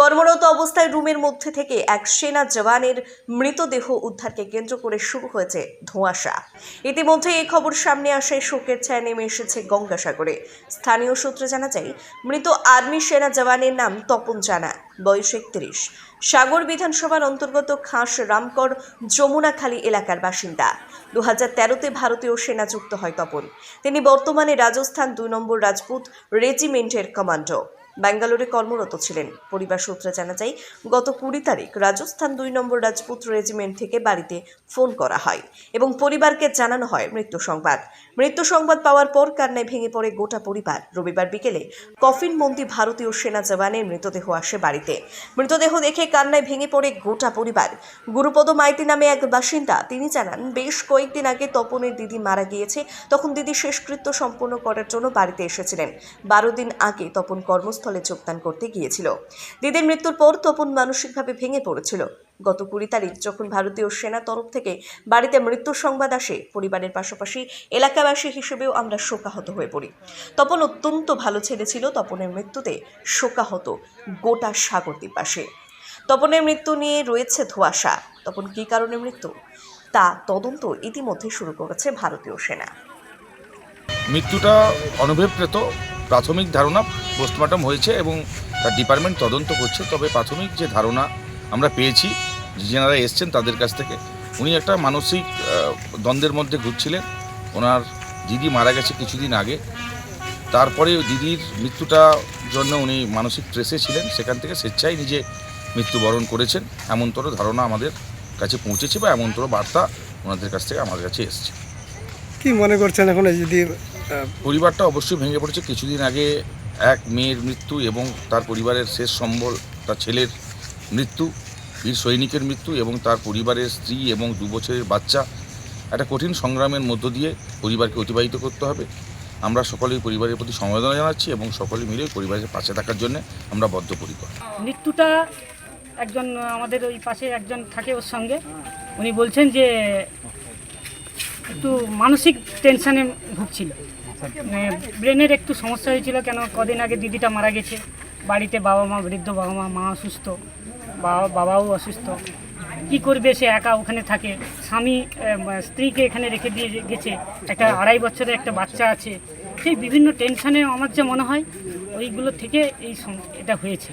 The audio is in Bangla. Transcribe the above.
কর্মরত অবস্থায় রুমের মধ্যে থেকে এক সেনা জওয়ানের মৃতদেহ উদ্ধারকে কেন্দ্র করে শুরু হয়েছে ধোঁয়াশা। ইতিমধ্যে এই খবর সামনে আসে। শোকের ছায়া নেমে এসেছে গঙ্গাসাগরে। স্থানীয় সূত্রে জানা যায়, মৃত আর্মি সেনা জওয়ানের নাম তপন জানা, বয়স একত্রিশ। সাগর বিধানসভার অন্তর্গত খাস রামকর যমুনাখালী এলাকার বাসিন্দা। দু হাজার তেরোতে ভারতীয় সেনা যুক্ত হয় তপন। তিনি বর্তমানে রাজস্থান দুই নম্বর রাজপুত রেজিমেন্টের কমান্ডো। ব্যাঙ্গালোরে কর্মরত ছিলেন। পরিবার সূত্রে জানা যায়, গত কুড়ি তারিখ রাজস্থান দুই নম্বর রাজপুত্র রেজিমেন্ট থেকে বাড়িতে ফোন করা হয় এবং পরিবারকে জানানো হয় মৃত্যু সংবাদ। মৃত্যু সংবাদ পাওয়ার পর কান্নায় ভেঙে পড়ে গোটা পরিবার। রবিবার বিকেলে কফিন মন্দি ভারতীয় সেনা জওয়ানের মৃতদেহ আসে বাড়িতে। মৃতদেহ দেখে কান্নায় ভেঙে পড়ে গোটা পরিবার। গুরুপদ মাইতি নামে এক বাসিন্দা, তিনি জানান, বেশ কয়েকদিন আগে তপনের দিদি মারা গিয়েছে। তখন দিদি শেষকৃত্য সম্পন্ন করার জন্য বাড়িতে এসেছিলেন। বারো দিন আগে তপন কর্মস্থলে যোগদান করতে গিয়েছিল। দিদির মৃত্যুর পর তপন মানসিকভাবে ভেঙে পড়েছিল। গত কুড়ি তারিখ যখন ভারতীয় সেনা তরফ থেকে বাড়িতে মৃত্যুর সংবাদ আসে, পরিবারের পাশাপাশি এলাকাবাসী হিসেবেও আমরা শোকাহত হয়ে পড়ি। তপন অত্যন্ত ভালো ছেলে ছিল। তপনের মৃত্যুতে শোকাহত গোটা সাগরদ্বীপবাসী তপনের মৃত্যু নিয়ে রয়েছে ধোঁয়াশা। তপন কী কারণে মৃত্যু? তা তদন্ত ইতিমধ্যে শুরু করেছে ভারতীয় সেনা। মৃত্যুটা অনভিপ্রেত প্রাথমিক ধারণা পোস্টমর্টম হয়েছে এবং তার ডিপার্টমেন্ট তদন্ত করছে। তবে প্রাথমিক যে ধারণা আমরা পেয়েছি, যেনারা এসছেন তাদের কাছ থেকে, উনি একটা মানসিক দ্বন্দ্বের মধ্যে ঘুরছিলেন। ওনার দিদি মারা গেছে কিছুদিন আগে। তারপরে দিদির মৃত্যুটা জন্য উনি মানসিক ট্রেসে ছিলেন। সেখান থেকে স্বেচ্ছায় নিজে মৃত্যুবরণ করেছেন। এমনতর ধারণা আমাদের কাছে পৌঁছেছে বা এমনতর বার্তা ওনাদের কাছ থেকে আমাদের কাছে এসছে। কি মনে করছেন এখন যদি পরিবারটা অবশ্যই ভেঙে পড়েছে। কিছুদিন আগে এক মেয়ের মৃত্যু এবং তার পরিবারের শেষ সম্বল, তার ছেলের মৃত্যু, বীর সৈনিকের মৃত্যু এবং তার পরিবারের স্ত্রী এবং দু বছরের বাচ্চা। একটা কঠিন সংগ্রামের মধ্য দিয়ে পরিবারকে অতিবাহিত করতে হবে। আমরা সকলেই পরিবারের প্রতি সমবেদনা জানাচ্ছি এবং সকলে মিলে পরিবারের পাশে থাকার জন্য আমরা বদ্ধপরিকর। মৃত্যুটা একজন, আমাদের ওই পাশে একজন থাকে ওর সঙ্গে। উনি বলছেন যে একটু মানসিক টেনশানে ভুগছিল। ব্রেনের একটু সমস্যা হয়েছিল কেন? কদিন আগে দিদিটা মারা গেছে। বাড়িতে বাবা মা, বৃদ্ধ বাবা মা মা অসুস্থ, বাবা, বাবাও অসুস্থ। কি করবে সে একা ওখানে থাকে? স্বামী স্ত্রীকে এখানে রেখে দিয়ে গেছে। একটা আড়াই বছরের একটা বাচ্চা আছে। সেই বিভিন্ন টেনশানে আমার যে মনে হয়, ওইগুলো থেকে এই এটা হয়েছে।